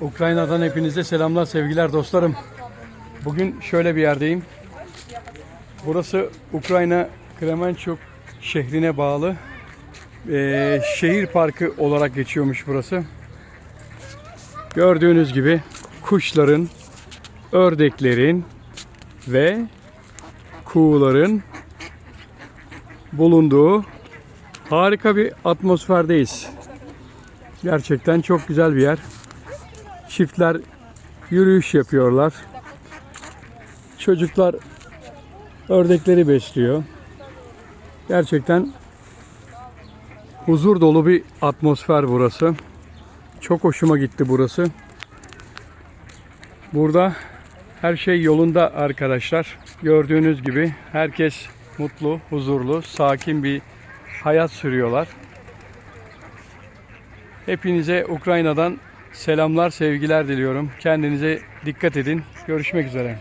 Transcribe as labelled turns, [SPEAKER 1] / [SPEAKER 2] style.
[SPEAKER 1] Ukrayna'dan hepinize selamlar, sevgiler dostlarım. Bugün şöyle bir yerdeyim. Burası Ukrayna Kremenchuk şehrine bağlı eee, şehir parkı olarak geçiyormuş burası. Gördüğünüz gibi kuşların, ördeklerin ve kuğuların bulunduğu harika bir atmosferdeyiz. Gerçekten çok güzel bir yer. Çiftler yürüyüş yapıyorlar. Çocuklar ördekleri besliyor. Gerçekten huzur dolu bir atmosfer burası. Çok hoşuma gitti burası. Burada her şey yolunda arkadaşlar. Gördüğünüz gibi herkes mutlu, huzurlu, sakin bir hayat sürüyorlar. Hepinize Ukrayna'dan selamlar, sevgiler diliyorum. Kendinize dikkat edin. Görüşmek üzere.